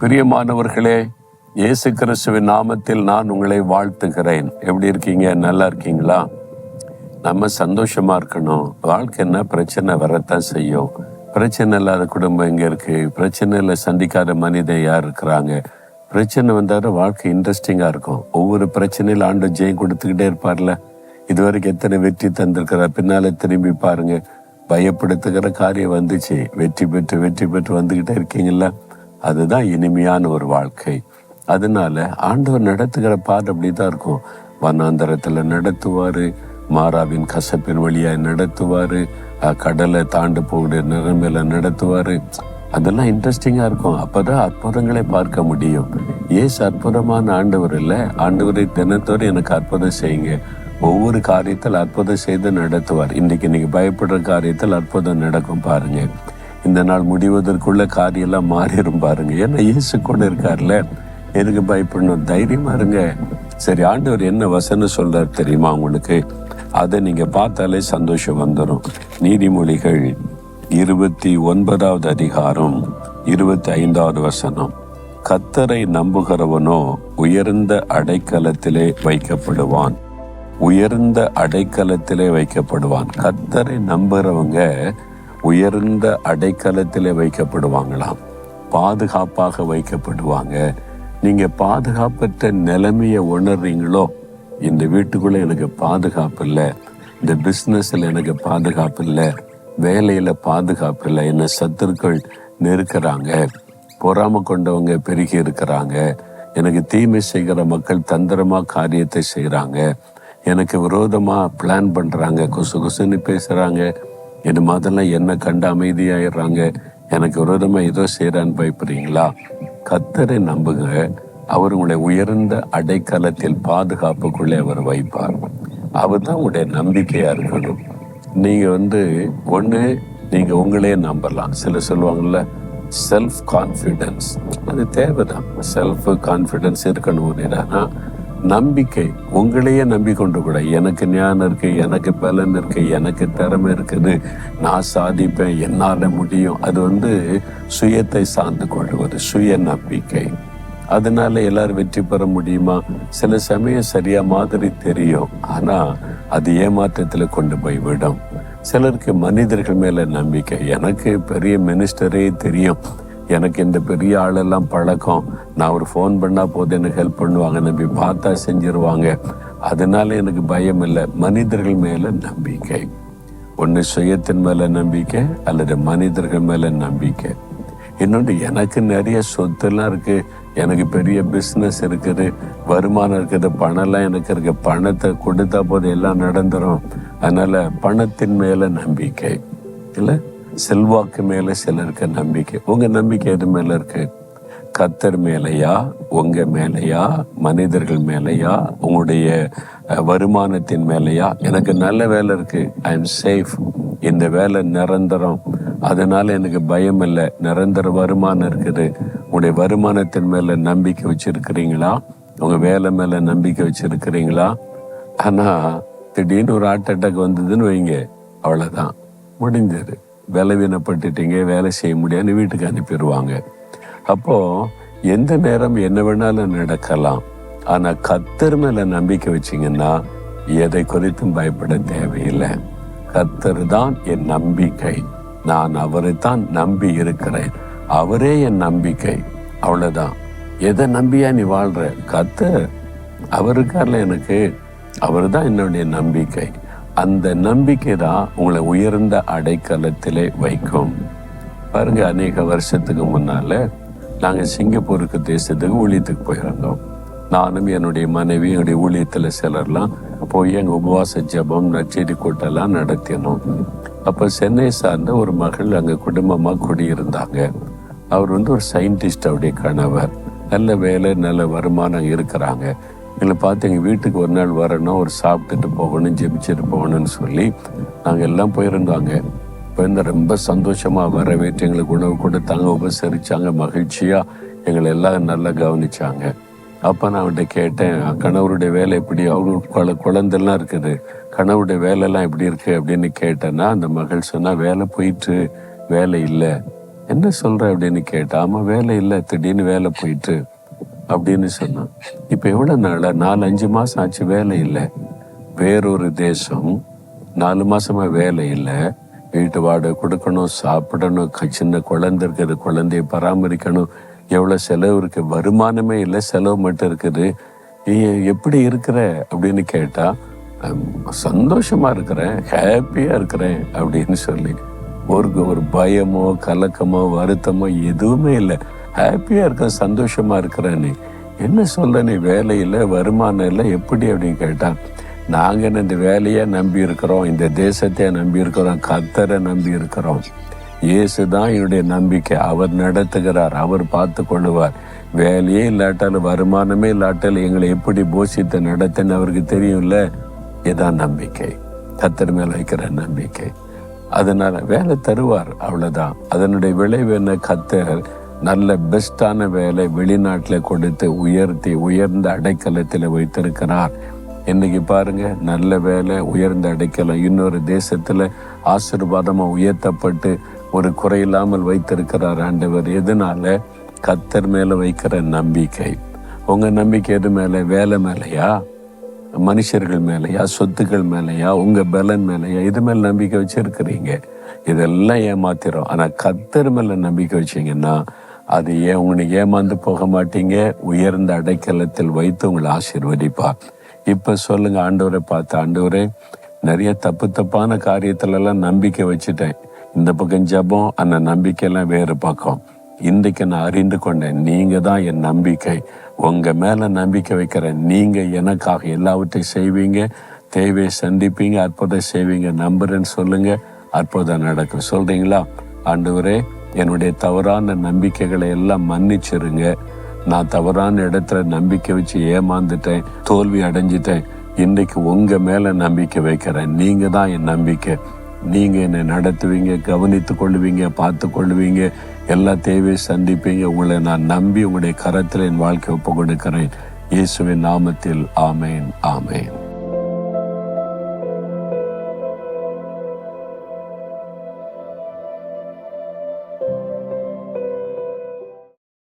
பிரியமானவர்களே இயேசு கிறிஸ்துவின் நாமத்தில் நான் உங்களை வாழ்த்துகிறேன். எப்படி இருக்கீங்க? நல்லா இருக்கீங்களா? நம்ம சந்தோஷமா இருக்கணும். வாழ்க்கை என்ன? பிரச்சனை வரத்தான் செய்யும். பிரச்சனை இல்லாத குடும்பம் எங்க இருக்கு? பிரச்சனையில் சந்திக்காத மனிதன் யார் இருக்கிறாங்க? பிரச்சனை வந்தாலும் வாழ்க்கை இன்ட்ரெஸ்டிங்காக இருக்கும். ஒவ்வொரு பிரச்சனையில் ஆண்டு ஜெயம் கொடுத்துக்கிட்டே இருப்பார்ல. இதுவரைக்கும் எத்தனை வெற்றி தந்திருக்கிறார் பின்னால திரும்பி பாருங்க. பயப்படுத்துகிற காரியம் வந்துச்சு. வெற்றி பெற்று வெற்றி பெற்று வந்துக்கிட்டே இருக்கீங்களா அதுதான் இனிமையான ஒரு வாழ்க்கை. அதனால ஆண்டவர் நடத்துகிற பாதை அப்படிதான் இருக்கும். வனாந்தரத்தில் நடத்துவார் மாறாவின் கசப்பின் வழியாக நடத்துவார் கடலை தாண்டு போகிற நிறமையில நடத்துவார். அதெல்லாம் இன்ட்ரெஸ்டிங்காக இருக்கும். அப்போ தான் அற்புதங்களை பார்க்க முடியும். ஏசு அற்புதமான ஆண்டவர் இல்லை. ஆண்டவரை தினத்தோடு எனக்கு அற்புதம் செய்யுங்க. ஒவ்வொரு காரியத்தில் அற்புதம் செய்து நடத்துவார். இன்றைக்கி நீங்கள் பயப்படுற காரியத்தில் அற்புதம் நடக்கும் பாருங்கள் இந்த நாள் முடிவதற்குள்ள காரியெல்லாம் மாறிடும் பாருங்க. ஏன்னா இயேசு கூட இருக்கார்ல. எனக்கு பயப்படணும் தைரியமா இருங்க. சரி ஆண்டவர் என்ன வசனம் சொல்றார் தெரியுமா உங்களுக்கு? அதை நீங்க பார்த்தாலே சந்தோஷம் வந்துடும் நீதிமொழிகள் இருபத்தி ஒன்பதாவது அதிகாரம் இருபத்தி ஐந்தாவது வசனம். கத்தரை நம்புகிறவனோ உயர்ந்த அடைக்கலத்திலே வைக்கப்படுவான். உயர்ந்த அடைக்கலத்திலே வைக்கப்படுவான். கத்தரை நம்புகிறவங்க உயர்ந்த அடைக்கலத்திலே வைக்கப்படுவாங்களாம். பாதுகாப்பாக வைக்கப்படுவாங்க. நீங்க பாதுகாப்பற்ற நிலைமையை உணர்றீங்களோ இந்த வீட்டுக்குள்ள எனக்கு பாதுகாப்பு இல்லை இந்த பிஸ்னஸில் எனக்கு பாதுகாப்பு இல்லை வேலையில பாதுகாப்பு இல்லை என்ன சத்துருக்கள் நெருக்கிறாங்க பொறாம கொண்டவங்க பெருகி இருக்கிறாங்க எனக்கு தீமை செய்கிற மக்கள் தந்திரமா காரியத்தை செய்கிறாங்க எனக்கு விரோதமாக பிளான் பண்ணுறாங்க கொசு கொசுன்னு பேசுகிறாங்க இது மாதிரிலாம் என்ன கண்டு அமைதியாயிடுறாங்க. எனக்கு விரோதமாக ஏதோ செய்கிறான்னு பயப்படுறீங்களா? கத்தரை நம்புங்க. அவர் உங்களை உயர்ந்த அடைக்கலத்தில் பாதுகாப்புக்குள்ளே அவர் வைப்பார். அவர் தான் உங்களுடைய நம்பிக்கையாக இருக்கணும். நீங்கள் வந்து ஒன்று நீங்கள் உங்களே நம்பலாம். சில சொல்லுவாங்கல்ல செல்ஃப் கான்ஃபிடன்ஸ் அது தேவைதான். செல்ஃப் கான்ஃபிடென்ஸ் இருக்கணும் என்னன்னா நம்பிக்கை உங்களையே நம்பிக்கொண்டு கூட எனக்கு ஞானம் இருக்கு எனக்கு பலன் இருக்கு எனக்கு திறமை இருக்குது நான் சாதிப்பேன் என்னால் முடியும். அது வந்து சுயத்தை சார்ந்து கொள்வது சுய நம்பிக்கை. அதனால எல்லாரும் வெற்றி பெற முடியுமா? சில சமயம் சரியா மாதிரி தெரியும். ஆனா அது ஏமாற்றத்துல கொண்டு போய் விடும். சிலருக்கு மனிதர்கள் மேல நம்பிக்கை. எனக்கு பெரிய மினிஸ்டரே தெரியும். எனக்கு இந்த பெரிய ஆளெல்லாம் பழக்கம். நான் ஒரு ஃபோன் பண்ணால் போது எனக்கு ஹெல்ப் பண்ணுவாங்க நம்பி பார்த்தா செஞ்சிருவாங்க. அதனால எனக்கு பயம் இல்லை. மனிதர்கள் மேலே நம்பிக்கை. ஒன்று சுயத்தின் மேலே நம்பிக்கை அல்லது மனிதர்கள் மேலே நம்பிக்கை. இன்னொன்று எனக்கு நிறைய சொத்துலாம் இருக்கு. எனக்கு பெரிய பிஸ்னஸ் இருக்குது. வருமானம் இருக்குது பணம்லாம் எனக்கு இருக்கு. பணத்தை கொடுத்தா போது எல்லாம் நடந்துடும் அதனால பணத்தின் மேலே நம்பிக்கை. இல்லை? செல்வாக்கு மேலே சிலருக்கு நம்பிக்கை. உங்கள் நம்பிக்கை எது மேலே இருக்கு? கத்தர் மேலையா? உங்கள் மேலையா? மனிதர்கள் மேலையா? உங்களுடைய வருமானத்தின் மேலையா? எனக்கு நல்ல வேலை இருக்கு. ஐ எம் சேஃப் இந்த வேலை நிரந்தரம். அதனால எனக்கு பயம் இல்லை. நிரந்தர வருமானம் இருக்குது. உங்களுடைய வருமானத்தின் மேலே நம்பிக்கை வச்சிருக்கிறீங்களா? உங்கள் வேலை மேலே நம்பிக்கை வச்சிருக்கிறீங்களா? ஆனால் திடீர்னு ஒரு ஹார்ட் அட்டாக் வந்ததுன்னு வைங்க. அவ்வளோதான் முடிஞ்சது. பலவீனப்பட்டுட்டீங்க வேலை செய்ய முடியாதுன்னு வீட்டுக்கு அனுப்பிடுவாங்க. அப்போது எந்த நேரம் என்ன வேணாலும் நடக்கலாம். ஆனால் கத்தர் மேலே நம்பிக்கை வச்சீங்கன்னா எதை குறித்தும் பயப்பட தேவையில்லை. கத்தர் தான் என் நம்பிக்கை. நான் அவரை தான் நம்பி இருக்கிறேன். அவரே என் நம்பிக்கை. அவ்வளோதான் எதை நம்பியா நீ வாழ்கிற கத்தர். அவர் இருக்கார்ல எனக்கு. அவர் தான் என்னுடைய நம்பிக்கை. அந்த நம்பிக்கை தான் உங்களை உயர்ந்த அடைக்கலத்திலே வைக்கும். பாருங்க அநேக வருஷத்துக்கு முன்னால நாங்கள் சிங்கப்பூருக்கு தேசத்துக்கு ஊழியத்துக்கு போயிருந்தோம். நானும் என்னுடைய மனைவி என்னுடைய ஊழியத்தில் சிலர்லாம் போய் எங்கள் உபவாச ஜெபம் நச்செடி கூட்டெல்லாம் நடத்தினோம். அப்போ சென்னை சார்ந்த ஒரு மகள் அங்கே குடும்பமாக குடியிருந்தாங்க. அவர் வந்து ஒரு சயின்டிஸ்ட் அவருடைய கணவர். நல்ல வேலை நல்ல வருமானம் இருக்கிறாங்க. எங்களை பார்த்து எங்கள் வீட்டுக்கு ஒரு நாள் வரணும் ஒரு சாப்பிட்டுட்டு போகணும் ஜெபிச்சுட்டு போகணும்னு சொல்லி நாங்கள் எல்லாம் போயிருந்தாங்க போயிருந்த ரொம்ப சந்தோஷமாக வரவேற்று எங்களுக்கு உணவு கொடுத்தாங்க உபசரித்தாங்க மகிழ்ச்சியாக எங்களை எல்லாம் நல்லா கவனிச்சாங்க. அப்போ நான் அவன்கிட்ட கேட்டேன் கணவருடைய வேலை எப்படி? அவருக்கு குழ குழந்தெல்லாம் இருக்குது. கணவருடைய வேலைலாம் எப்படி இருக்குது அப்படின்னு கேட்டேன்னா அந்த மகள் சொன்னால் வேலை போயிட்டு வேலை இல்லை. என்ன சொல்கிற அப்படின்னு கேட்டேன் ஆமாம் வேலை இல்லை. திடீர்னு வேலை போயிட்டு. அப்படின்னு சொன்னான். இப்போ எவ்வளோ நாளாக நாலு அஞ்சு மாதம் ஆச்சு வேலை இல்லை. வேறொரு தேசம் நாலு மாதமா வேலை இல்லை. வீட்டு வாடகை கொடுக்கணும் சாப்பிடணும் சின்ன குழந்தை இருக்குது குழந்தைய பராமரிக்கணும். எவ்வளோ செலவு இருக்கு? வருமானமே இல்லை செலவு மட்டும் இருக்குது. எப்படி இருக்கிற? அப்படின்னு கேட்டால் சந்தோஷமாக சந்தோஷமா இருக்கிறேன் ஹாப்பியா இருக்கிறேன் அப்படின்னு சொல்லி. ஒரு ஒரு பயமோ கலக்கமோ வருத்தமோ எதுவுமே இல்லை. ஹாப்பியாக இருக்கேன் சந்தோஷமாக இருக்கிறேன்னு என்ன சொல்ல நீ? வேலையில் வருமானம் இல்லை எப்படி அப்படின்னு கேட்டான் நாங்கள் என்ன இந்த வேலையை நம்பி இருக்கிறோம் இந்த தேசத்தை நம்பி இருக்கிறோம் கத்தரை நம்பி இருக்கிறோம். இயேசு தான் என்னுடைய நம்பிக்கை. அவர் நடத்துகிறார் அவர் பார்த்து கொள்ளுவார். வேலையே இல்லாட்டாலும் வருமானமே இல்லாட்டாலும் எங்களை எப்படி போஷித்து நடத்துன்னு அவருக்கு தெரியும்ல? இதான் நம்பிக்கை. கத்தர் மேலே வைக்கிற நம்பிக்கை. அதனால் வேலை தருவார் அவ்வளோதான் அதனுடைய விளைவு என்ன? கத்தர் நல்ல பெஸ்டான வேலை வெளிநாட்டில் கொடுத்து உயர்த்தி உயர்ந்த அடைக்கலத்தில் வைத்திருக்கிறார். இன்னைக்கு பாருங்க நல்ல வேலை உயர்ந்த அடைக்கலம். இன்னொரு தேசத்துல ஆசீர்வாதமா உயர்த்தப்பட்டு ஒரு குறையில்லாமல் வைத்திருக்கிறார் ஆண்டவர். எதனால? கத்தர் மேல வைக்கிற நம்பிக்கை. உங்க நம்பிக்கை எது மேல? வேலை மேலையா? மனுஷர்கள் மேலயா? சொத்துக்கள் மேலயா? உங்க பலன் மேலயா? இது மேல நம்பிக்கை வச்சிருக்கிறீங்க? இதெல்லாம் ஏமாத்திரும் ஆனா கத்தர் மேல நம்பிக்கை வச்சீங்கன்னா அது ஏன் உங்களை ஏமாந்து போக மாட்டீங்க? உயர்ந்த அடைக்கலத்தில் வைத்து உங்களை ஆசீர்வதிப்பார் இப்போ சொல்லுங்க ஆண்டவரை பார்த்து ஆண்டவரே நிறைய தப்பு தப்பான காரியத்திலலாம் நம்பிக்கை வச்சுட்டேன். இந்த பக்கம் ஜபம் அந்த நம்பிக்கையெல்லாம் வேறு பக்கம். இன்றைக்கு நான் அறிந்து கொண்டேன் நீங்க தான் என் நம்பிக்கை. உங்க மேல நம்பிக்கை வைக்கிறேன் நீங்க எனக்காக எல்லாவற்றையும் செய்வீங்க. தேவையை சந்திப்பீங்க அற்புதம் செய்வீங்க. நம்புறேன்னு சொல்லுங்க அற்புதம் நடக்கும். சொல்றீங்களா? ஆண்டவரே என்னுடைய தவறான நம்பிக்கைகளை எல்லாம் மன்னிச்சிருங்க. நான் தவறான இடத்துல நம்பிக்கை வச்சு ஏமாந்துட்டேன் தோல்வி அடைஞ்சிட்டேன். இன்றைக்கு உங்கள் மேலே நம்பிக்கை வைக்கிறேன். நீங்கள் தான் என் நம்பிக்கை. நீங்கள் என்னை நடத்துவீங்க கவனித்து கொள்வீங்க பார்த்து கொள்வீங்க எல்லா தேவையை சந்திப்பீங்க. உங்களை நான் நம்பி உங்களுடைய கரத்தில் என் வாழ்க்கை ஒப்பு கொடுக்கிறேன் இயேசுவின் நாமத்தில் ஆமேன் ஆமேன்.